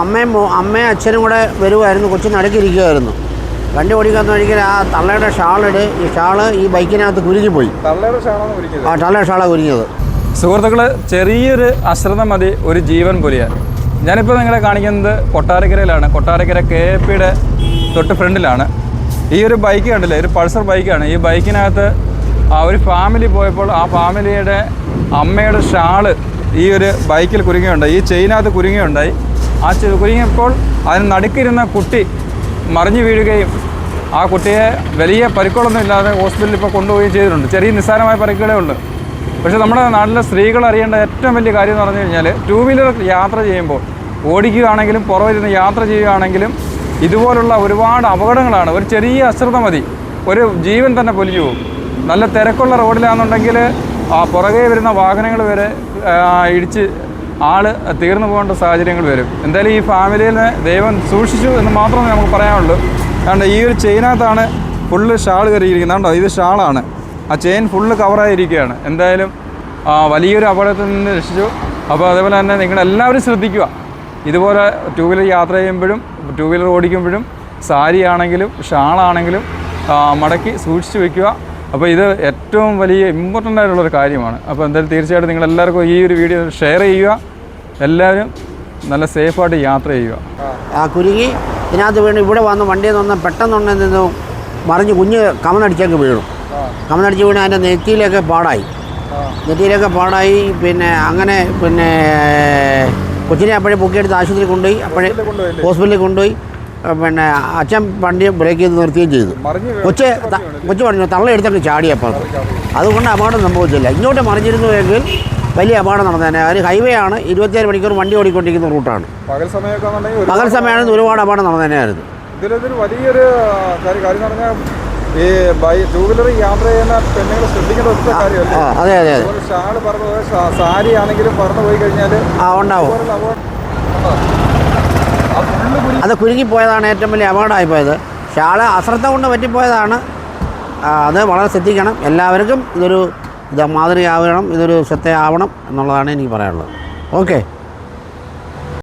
അമ്മയും അമ്മയും അച്ഛനും കൂടെ വരുമായിരുന്നു കൊച്ചു നടക്കിരിക്കുമായിരുന്നു വണ്ടി ഓടിക്കാത്ത വഴിക്ക് ആ തള്ളയുടെ ഷാളിട് ഈ ഷാൾ ഈ ബൈക്കിനകത്ത് കുരുങ്ങിപ്പോയി പോയി ആ തള്ളയുടെ ഷാളാണ് കുരുങ്ങിയത്. സുഹൃത്തുക്കൾ ചെറിയൊരു അശ്രദ്ധ മതി ഒരു ജീവൻ പൊലിയാൻ. ഞാനിപ്പോൾ നിങ്ങളെ കാണിക്കുന്നത് കൊട്ടാരക്കരയിലാണ്. കൊട്ടാരക്കര കെ എ പിയുടെ തൊട്ട് ഫ്രണ്ടിലാണ്. ഈ ഒരു ബൈക്ക് കണ്ടില്ലേ? ഒരു പൾസർ ബൈക്കാണ്. ഈ ബൈക്കിനകത്ത് ആ ഒരു ഫാമിലി പോയപ്പോൾ ആ ഫാമിലിയുടെ അമ്മയുടെ ഷാൾ ഈ ഒരു ബൈക്കിൽ കുരുങ്ങിയുണ്ടായി ഈ ചെയിനകത്ത് കുരുങ്ങിയുണ്ടായി ആ കുരുങ്ങിയപ്പോൾ അതിന് നടുക്കിരുന്ന കുട്ടി മറിഞ്ഞു വീഴുകയും ആ കുട്ടിയെ വലിയ പരിക്കുകളൊന്നും ഇല്ലാതെ ഹോസ്പിറ്റലിൽ ഇപ്പോൾ കൊണ്ടുപോവുകയും ചെയ്തിട്ടുണ്ട്. ചെറിയ നിസ്സാരമായ പരിക്കുകളേ ഉള്ളൂ. പക്ഷേ നമ്മുടെ നാട്ടിലെ സ്ത്രീകൾ അറിയേണ്ട ഏറ്റവും വലിയ കാര്യം എന്ന് പറഞ്ഞു കഴിഞ്ഞാൽ ടൂ വീലർ യാത്ര ചെയ്യുമ്പോൾ ഓടിക്കുകയാണെങ്കിലും പുറവിരുന്ന് യാത്ര ചെയ്യുകയാണെങ്കിലും ഇതുപോലുള്ള ഒരുപാട് അപകടങ്ങളാണ്. ഒരു ചെറിയ അശ്രദ്ധ മതി. ഒരു ജീവൻ തന്നെ പൊലിഞ്ഞു പോകും. നല്ല തിരക്കുള്ള റോഡിലാണെന്നുണ്ടെങ്കിൽ ആ പുറകെ വരുന്ന വാഹനങ്ങൾ വരെ ഇടിച്ച് ആൾ തീർന്നു പോകേണ്ട സാഹചര്യങ്ങൾ വരും. എന്തായാലും ഈ ഫാമിലിയിൽ ദൈവം സൂക്ഷിച്ചു എന്ന് മാത്രമേ നമുക്ക് പറയാനുള്ളൂ. കാരണം ഈ ഒരു ചെയിനകത്താണ് ഫുള്ള് ഷാൾ കയറിയിരിക്കുന്നത്. കണ്ടോ ഇത് ഷാളാണ്. ആ ചെയിൻ ഫുള്ള് കവറായിരിക്കുകയാണ് എന്തായാലും വലിയൊരു അപകടത്തിൽ നിന്ന് രക്ഷിച്ചു. അപ്പോൾ അതേപോലെ തന്നെ നിങ്ങളെല്ലാവരും ശ്രദ്ധിക്കുക. ഇതുപോലെ ടൂ വീലർ യാത്ര ചെയ്യുമ്പോഴും ടൂ വീലർ ഓടിക്കുമ്പോഴും സാരി ആണെങ്കിലും ഷാളാണെങ്കിലും മടക്കി സൂക്ഷിച്ചു വെക്കുക. അപ്പോൾ ഇത് ഏറ്റവും വലിയ ഇമ്പോർട്ടന്റ് ആയിട്ടുള്ളൊരു കാര്യമാണ്. അപ്പോൾ എന്തായാലും തീർച്ചയായിട്ടും നിങ്ങൾ എല്ലാവർക്കും ഈ ഒരു വീഡിയോ ഷെയർ ചെയ്യുക. എല്ലാവരും നല്ല സേഫായിട്ട് യാത്ര ചെയ്യുക. ആ കുരുങ്ങി ഇതിനകത്ത് വീണ് ഇവിടെ വന്ന് വണ്ടിയിൽ നിന്ന് പെട്ടെന്നുണ്ടെ നിന്നും മറിഞ്ഞ് കുഞ്ഞ് കമന്നടിച്ചൊക്കെ വീണു. കമനടിച്ച് വീണ് അതിന്റെ നെറ്റിയിലൊക്കെ പാടായി. നെറ്റിയിലൊക്കെ പാടായി പിന്നെ അങ്ങനെ പിന്നെ കൊച്ചിനെ അപ്പോഴേ പൊക്കിയെടുത്ത് ആശുപത്രി കൊണ്ടുപോയി അപ്പോഴേ ഹോസ്പിറ്റലിൽ കൊണ്ടുപോയി. പിന്നെ അച്ഛൻ വണ്ടി ബ്രേക്ക് ചെയ്ത് നിർത്തുകയും ചെയ്തു. കൊച്ച് കൊച്ചു പറഞ്ഞു തള്ളയെടുത്തൊക്കെ ചാടിയപ്പോൾ. അതുകൊണ്ട് അപകടം സംഭവിച്ചില്ല. ഇങ്ങോട്ട് മറിഞ്ഞിരുന്നുവെങ്കിൽ വലിയ അപകടം നടന്നേനെ. ഒരു ഹൈവേ ആണ് ഇരുപത്തിയേഴ് മണിക്കൂർ വണ്ടി ഓടിക്കൊണ്ടിരിക്കുന്ന റൂട്ടാണ് പകൽ സമയമാണെങ്കിൽ ഒരുപാട് അപകടം. നടന്നേനായിരുന്നു ഇതിലൊരു വലിയൊരു കാര്യം പറഞ്ഞാൽ ഈ ബൈ ടൂ വീലർ യാത്ര ചെയ്യുന്ന പെണ്ണുങ്ങൾ ശ്രദ്ധിക്കേണ്ട ഒറ്റ കാര്യമല്ല? അതെ അതെ ഷാൾ പറഞ്ഞു സാരി ആണെങ്കിലും പറഞ്ഞു പോയി കഴിഞ്ഞാൽ ആ ഉണ്ടാവും ഇതുപോലുള്ള അപകടം ഉണ്ടോ? ആ ഫുള്ള് കുരി അത് കുരുങ്ങിപ്പോയതാണ് ഏറ്റവും വലിയ അപകടമായിപ്പോയത് ഷാൾ അശ്രദ്ധ കൊണ്ട് പറ്റിപ്പോയതാണ്. അത് വളരെ ശ്രദ്ധിക്കണം. എല്ലാവർക്കും ഇതൊരു ഇത് മാതൃകയാവണം ഇതൊരു ശ്രദ്ധയാവണം എന്നുള്ളതാണ് എനിക്ക് പറയാനുള്ളത്. ഓക്കെ.